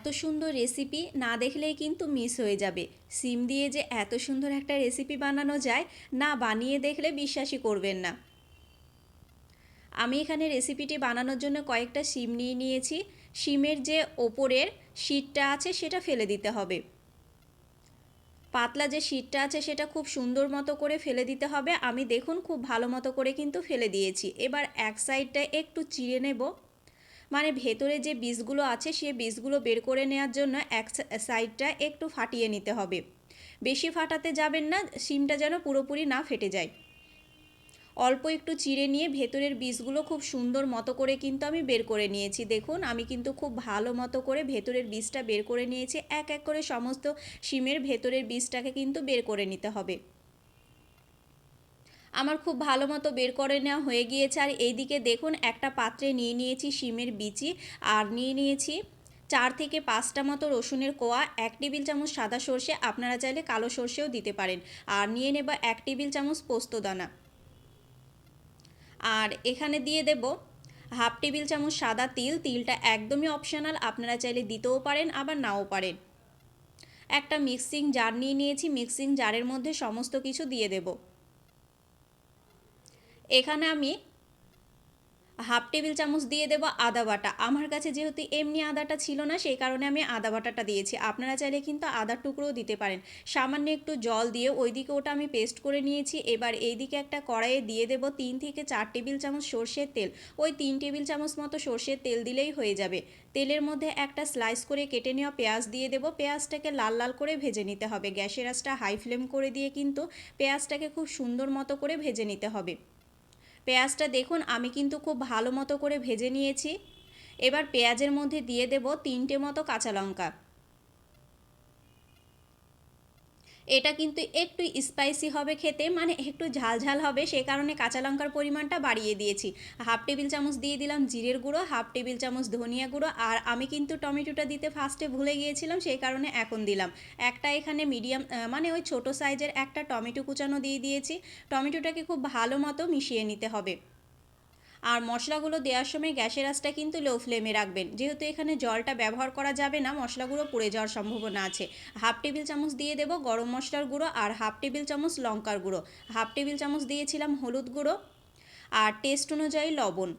এত সুন্দর রেসিপি না দেখলেই কিন্তু মিস হয়ে যাবে। সিম দিয়ে যে এত সুন্দর একটা রেসিপি বানানো যায়, না বানিয়ে দেখলে বিশ্বাসই করবেন না। আমি এখানে রেসিপিটি বানানোর জন্য কয়েকটা সিম নিয়ে নিয়েছি। সিমের যে ওপরের শীটটা আছে, সেটা ফেলে দিতে হবে। পাতলা যে শীটটা আছে, সেটা খুব সুন্দর মতো করে ফেলে দিতে হবে। আমি দেখুন, খুব ভালো মতো করে কিন্তু ফেলে দিয়েছি। এবার এক সাইডটা একটু চিড়ে নেব। মানে ভেতরে যে বীজগুলো আছে সে বীজগুলো বের করে নেওয়ার জন্য এক সাইডটা একটু ফাটিয়ে নিতে হবে। বেশি ফাটাতে যাবেন না সিমটা যেন পুরোপুরি না ফেটে যায়। অল্প একটু চিড়ে নিয়ে ভেতরের বীজগুলো খুব সুন্দর মতো করে কিন্তু আমি বের করে নিয়েছি। দেখুন, আমি কিন্তু খুব ভালো মতো করে ভেতরের বীজটা বের করে নিয়েছি। এক এক করে সমস্ত সিমের ভেতরের বীজটাকে কিন্তু বের করে নিতে হবে। আমার খুব ভালো মতো বের করে নেওয়া হয়ে গিয়েছে। আর এইদিকে দেখুন, একটা পাত্রে নিয়ে নিয়েছি শিমের বিচি আর নিয়ে নিয়েছি চার থেকে পাঁচটা মতো রসুনের কোয়া, এক টেবিল চামচ সাদা সর্ষে, আপনারা চাইলে কালো সর্ষেও দিতে পারেন। আর নিয়ে নেব এক টেবিল চামচ পোস্তদানা আর এখানে দিয়ে দেব হাফ টেবিল চামচ সাদা তিল। তিলটা একদমই অপশনাল আপনারা চাইলে দিতেও পারেন, আবার নাও পারেন। একটা মিক্সিং জার নিয়ে নিয়েছি। মিক্সিং জারের মধ্যে সমস্ত কিছু দিয়ে দেবো। এখানে আমি হাফ টেবিল চামচ দিয়ে দেবো আদা বাটা। আমার কাছে যেহেতু এমনি আদাটা ছিল না, সেই কারণে আমি আদা বাটাটা দিয়েছি। আপনারা চাইলে কিন্তু আদার টুকরোও দিতে পারেন। সামান্য একটু জল দিয়ে ওইদিকে ওটা আমি পেস্ট করে নিয়েছি। এবার এইদিকে একটা কড়াইয়ে দিয়ে দেবো তিন থেকে চার টেবিল চামচ সর্ষের তেল। ওই তিন টেবিল চামচ মতো সর্ষের তেল দিলেই হয়ে যাবে। তেলের মধ্যে একটা স্লাইস করে কেটে নেওয়া পেঁয়াজ দিয়ে দেবো। পেঁয়াজটাকে লাল লাল করে ভেজে নিতে হবে। গ্যাসের আঁচটা হাই ফ্লেম করে দিয়ে কিন্তু পেঁয়াজটাকে খুব সুন্দর মতো করে ভেজে নিতে হবে। পেঁয়াজটা দেখুন, আমি কিন্তু খুব ভালো মতো করে ভেজে নিয়েছি। এবার পেঁয়াজের মধ্যে দিয়ে দেব তিনটে মতো কাঁচা লঙ্কা। এটা কিন্তু একটু স্পাইসি হবে খেতে মানে একটু ঝাল ঝাল হবে, সে কারণে কাঁচা লঙ্কার পরিমাণটা বাড়িয়ে দিয়েছি। হাফ টেবিল চামচ দিয়ে দিলাম জিরের গুঁড়ো, হাফ টেবিল চামচ ধনিয়া গুঁড়ো, আর আমি কিন্তু টমেটোটা দিতে ফার্স্টে ভুলে গিয়েছিলাম সেই কারণে এখন দিলাম। একটা এখানে মিডিয়াম মানে ওই ছোট সাইজের একটা টমেটো কুচানো দিয়ে দিয়েছি। টমেটোটাকে খুব ভালো মতো মিশিয়ে নিতে হবে। আর মশলাগুলো দেওয়ার সময় গ্যাসের আঁচটা কিন্তু লো ফ্লেমে রাখবেন। যেহেতু এখানে জলটা ব্যবহার করা যাবে না, মশলাগুলো পুড়ে যাওয়ার সম্ভাবনা আছে। হাফ টেবিল চামচ দিয়ে দেবো গরম মশলার গুঁড়ো আর হাফ টেবিল চামচ লঙ্কার গুঁড়ো। হাফ টেবিল চামচ দিয়েছিলাম হলুদ গুঁড়ো আর টেস্ট অনুযায়ী লবণ।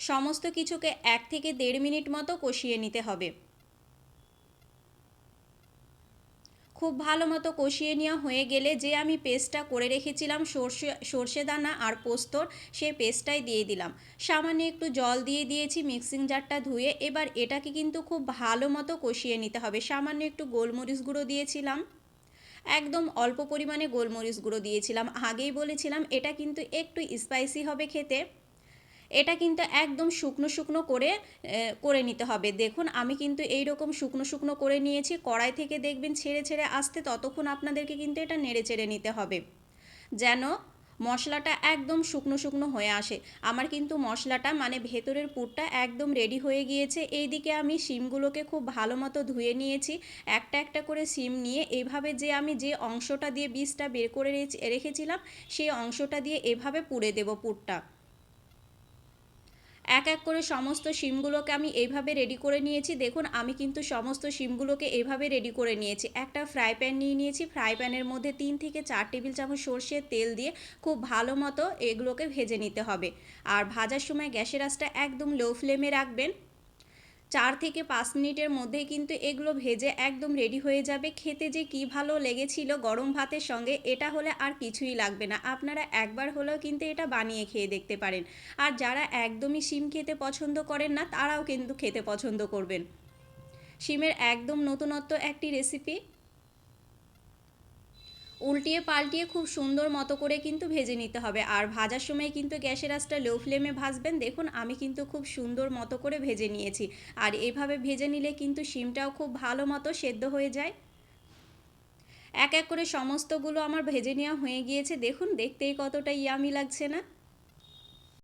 সমস্ত কিছুকে এক থেকে দেড় মিনিট মতো কষিয়ে নিতে হবে। খুব ভালো মতো কষিয়ে নেওয়া হয়ে গেলে যে আমি পেস্টটা করে রেখেছিলাম সর্ষে সর্ষে দানা আর পোস্তর সেই পেস্টটাই দিয়ে দিলাম। সামান্য একটু জল দিয়ে দিয়েছি মিক্সিং জারটা ধুয়ে, এবার এটাকে কিন্তু খুব ভালো মতো কষিয়ে নিতে হবে। সামান্য একটু গোলমরিচ গুঁড়ো দিয়েছিলাম। একদম অল্প পরিমাণে গোলমরিচ গুঁড়ো দিয়েছিলাম। আগেই বলেছিলাম, এটা কিন্তু একটু স্পাইসি হবে খেতে। এটা কিন্তু একদম শুকনো শুকনো করে করে নিতে হবে। দেখুন, আমি কিন্তু এই রকম শুকনো শুকনো করে নিয়েছি, কড়াই থেকে দেখবেন ছেড়ে ছেড়ে আসতে ততক্ষণ আপনাদেরকে কিন্তু এটা নেড়ে চেড়ে নিতে হবে। যেন মশলাটা একদম শুকনো শুকনো হয়ে আসে। আমার কিন্তু মশলাটা মানে ভেতরের পুরটা একদম রেডি হয়ে গিয়েছে। এইদিকে আমি শিমগুলোকে খুব ভালো মতো ধুয়ে নিয়েছি। একটা একটা করে শিম নিয়ে এভাবে যে আমি যে অংশটা দিয়ে বীজটা বের করে রেখেছিলাম, সেই অংশটা দিয়ে এভাবে পুড়ে দেবো পুরটা। এক এক করে সমস্ত সিমগুলোকে আমি এইভাবে রেডি করে নিয়েছি। দেখুন, আমি কিন্তু সমস্ত সিমগুলোকে এভাবে রেডি করে নিয়েছি। একটা ফ্রাই প্যান নিয়ে নিয়েছি। ফ্রাই প্যানের মধ্যে তিন থেকে চার টেবিল চামচ সর্ষের তেল দিয়ে খুব ভালো মতো এগুলোকে ভেজে নিতে হবে। আর ভাজার সময় গ্যাসের আঁচটা একদম লো ফ্লেমে রাখবেন। চার থেকে পাঁচ মিনিটের মধ্যে কিন্তু এগুলো ভেজে একদম রেডি হয়ে যাবে। খেতে যে কি ভালো লেগেছিল গরম ভাতের সঙ্গে, এটা হলে আর কিছুই লাগবে না। আপনারা একবার হলেও কিন্তু এটা বানিয়ে খেয়ে দেখতে পারেন। আর যারা একদমই শিম খেতে পছন্দ করেন না, তারাও কিন্তু খেতে পছন্দ করবেন। শিমের একদম নতুনত্ব একটি রেসিপি উল্টিয়ে পাল্টিয়ে খুব সুন্দর মতো করে কিন্তু ভেজে নিতে হবে। আর ভাজার সময় কিন্তু গ্যাসের আঁচটা লো ফ্লেমে ভাজবেন। দেখুন, আমি কিন্তু খুব সুন্দর মতো করে ভেজে নিয়েছি। আর এভাবে ভেজে নিলে কিন্তু শিমটাও খুব ভালো মতো সেদ্ধ হয়ে যায়। এক এক করে সমস্তগুলো আমার ভেজে নেওয়া হয়ে গিয়েছে। দেখুন, দেখতেই কতটা ইয়ামি লাগছে না।